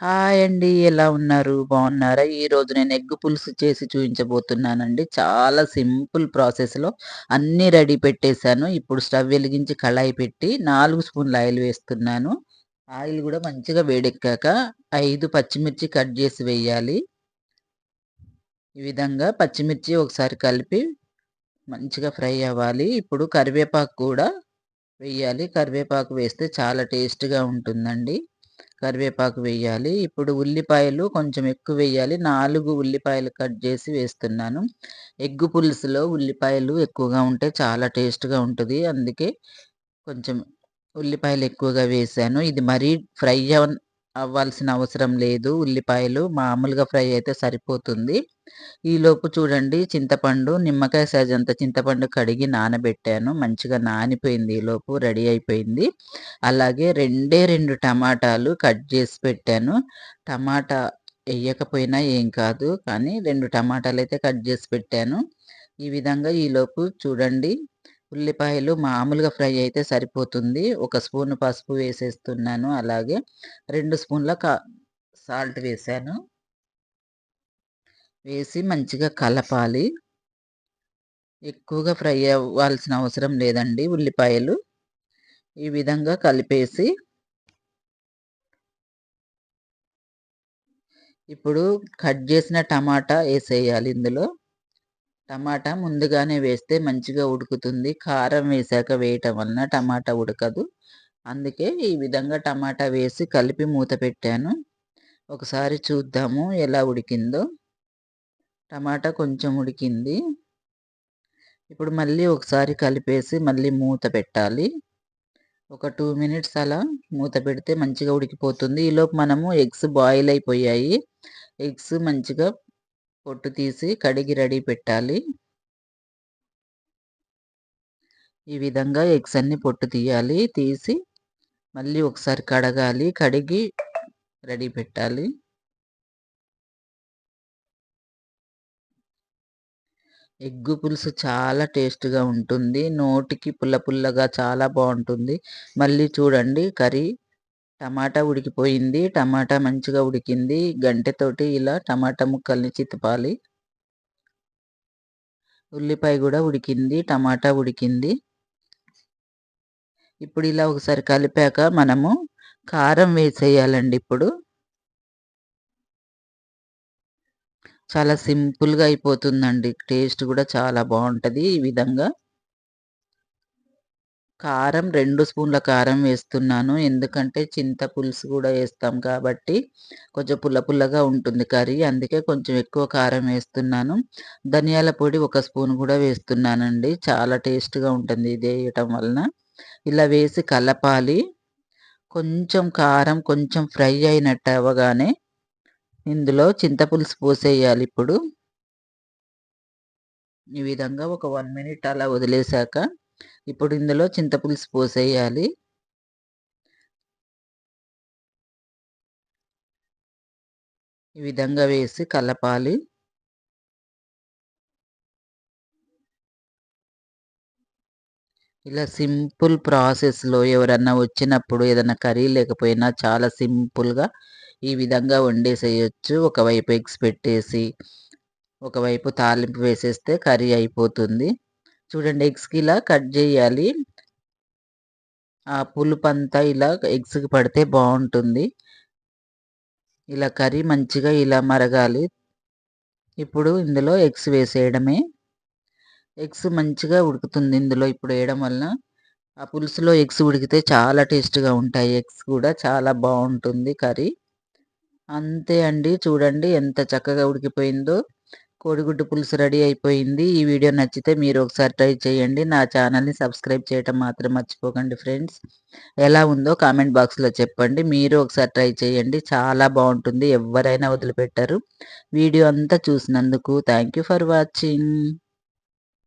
Hi అండి. ఎలా ఉన్నారు? బాగున్నారా? ఈరోజు నేను ఎగ్ పులుసు చేసి చూపించబోతున్నానండి చాలా సింపుల్ ప్రాసెస్‌లో అన్నీ రెడీ పెట్టేశాను. ఇప్పుడు స్టవ్ వెలిగించి కళాయి పెట్టి నాలుగు స్పూన్ల ఆయిల్ వేస్తున్నాను. ఆయిల్ కూడా మంచిగా వేడెక్కాక ఐదు పచ్చిమిర్చి కట్ చేసి వేయాలి. ఈ విధంగా పచ్చిమిర్చి ఒకసారి కలిపి మంచిగా ఫ్రై అవ్వాలి. ఇప్పుడు కరివేపాకు కూడా వేయాలి. కరివేపాకు వేస్తే చాలా టేస్ట్‌గా ఉంటుందండి. కరివేపాకు వేయాలి. ఇప్పుడు ఉల్లిపాయలు కొంచెం ఎక్కువ వేయాలి. నాలుగు ఉల్లిపాయలు కట్ చేసి వేస్తున్నాను. ఎగ్గు పులుసులో ఉల్లిపాయలు ఎక్కువగా ఉంటే చాలా టేస్ట్‌గా ఉంటుంది అందుకే కొంచెం ఉల్లిపాయలు ఎక్కువగా వేశాను. ఇది మరీ ఫ్రై అవ్వాల్సిన అవసరం లేదు. ఉల్లిపాయలు మామూలుగా ఫ్రై అయితే సరిపోతుంది. ఈలోపు చూడండి చింతపండు నిమ్మకాయ సైజ్ అంత చింతపండు కడిగి నానబెట్టాను. మంచిగా నానిపోయింది ఈలోపు రెడీ అయిపోయింది. అలాగే రెండే రెండు టమాటాలు కట్ చేసి పెట్టాను. టమాటా వేయకపోయినా ఏం కాదు. కానీ రెండు టమాటాలు అయితే కట్ చేసి పెట్టాను. ఈ విధంగా ఈలోపు చూడండి ఉల్లిపాయలు మామూలుగా ఫ్రై అయితే సరిపోతుంది. ఒక స్పూన్ పసుపు వేసేస్తున్నాను. అలాగే రెండు స్పూన్ల సాల్ట్ వేసాను వేసి మంచిగా కలపాలి. ఎక్కువగా ఫ్రై అవ్వాల్సిన అవసరం లేదండి ఉల్లిపాయలు. ఈ విధంగా కలిపేసి ఇప్పుడు కట్ చేసిన టమాటా వేసేయాలి ఇందులో. టమాటా ముందుగానే వేస్తే మంచిగా ఉడుకుతుంది. కారం వేశాక వేయటం వలన టమాటా ఉడకదు. అందుకే ఈ విధంగా టమాటా వేసి కలిపి మూత పెట్టాను. ఒకసారి చూద్దాము ఎలా ఉడికిందో. టమాటా కొంచెం ఉడికింది. ఇప్పుడు మళ్ళీ ఒకసారి కలిపేసి మళ్ళీ మూత పెట్టాలి. ఒక టూ మినిట్స్ అలా మూత పెడితే మంచిగా ఉడికిపోతుంది. ఈలోపు మనము ఎగ్స్ బాయిల్ అయిపోయాయి. ఎగ్స్ మంచిగా పొట్టు తీసి కడిగి రెడీ పెట్టాలి. ఈ విధంగా ఎగ్స్ అన్ని పొట్టు తీయాలి. తీసి మళ్ళీ ఒకసారి కడగాలి. కడిగి రెడీ పెట్టాలి. ఎగ్గు పులుసు చాలా టేస్ట్‌గా ఉంటుంది. నోటికి పుల్ల పుల్లగా చాలా బాగుంటుంది మళ్ళీ చూడండి కర్రీ టమాటా ఉడికిపోయింది. టమాటా మంచిగా ఉడికింది. గంటెతోటి ఇలా టమాటా ముక్కల్ని చితపాలి. ఉల్లిపాయ కూడా ఉడికింది. టమాటా ఉడికింది. ఇప్పుడు ఇలా ఒకసారి కలిపాక మనము కారం వేసేయాలండి ఇప్పుడు. చాలా సింపుల్‌గా అయిపోతుందండి. టేస్ట్ కూడా చాలా బాగుంటుంది ఈ విధంగా. కారం రెండు స్పూన్ల కారం వేస్తున్నాను. ఎందుకంటే చింత పులుసు కూడా వేస్తాం కాబట్టి కొంచెం పుల్ల పుల్లగా ఉంటుంది కర్రీ. అందుకే కొంచెం ఎక్కువ కారం వేస్తున్నాను. ధనియాల పొడి ఒక స్పూన్ కూడా వేస్తున్నానండి. చాలా టేస్ట్‌గా ఉంటుంది ఇది వేయటం వలన. ఇలా వేసి కలపాలి. కొంచెం కారం కొంచెం ఫ్రై అయినట్టు అవ్వగానే ఇందులో చింతపులుసు పోసేయాలి ఇప్పుడు. ఈ విధంగా ఒక వన్ మినిట్ అలా వదిలేసాక ఇప్పుడు ఇందులో చింతపులుసు పోసేయాలి. ఈ విధంగా వేసి కలపాలి. ఇలా సింపుల్ ప్రాసెస్‌లో ఎవరన్నా వచ్చినప్పుడు ఏదైనా కర్రీ లేకపోయినా చాలా సింపుల్‌గా ఈ విధంగా వండేసేయొచ్చు. ఒకవైపు ఎగ్స్ పెట్టేసి, ఒకవైపు తాలింపు వేసేస్తే కర్రీ అయిపోతుంది. చూడండి ఎగ్స్‌కి ఇలా కట్ చేయాలి ఆ పులుపు అంతా ఇలా ఎగ్స్‌కి పడితే బాగుంటుంది ఇలా కర్రీ మంచిగా ఇలా మరగాలి. ఇప్పుడు ఇందులో ఎగ్స్ వేసేయడమే. ఎగ్స్ మంచిగా ఉడుకుతుంది ఇందులో ఇప్పుడు వేయడం వలన. ఆ పులుసులో ఎగ్స్ ఉడికితే చాలా టేస్ట్‌గా ఉంటాయి. ఎగ్స్ కూడా చాలా బాగుంటుంది కర్రీ. అంతే అండి. చూడండి ఎంత చక్కగా ఉడికిపోయిందో. కోడిగుడ్డు పులుసు రెడీ అయిపోయింది. ఈ వీడియో నచ్చితే మీరు ఒకసారి ట్రై చేయండి. నా ఛానల్‌ని సబ్స్క్రైబ్ చేయటం మాత్రం మర్చిపోకండి ఫ్రెండ్స్. ఎలా ఉందో కామెంట్ బాక్స్‌లో చెప్పండి. మీరు ఒకసారి ట్రై చేయండి. చాలా బాగుంటుంది ఎవరైనా వదిలిపెట్టరు. వీడియో అంతా చూసినందుకు థ్యాంక్ యూ ఫర్ వాచింగ్.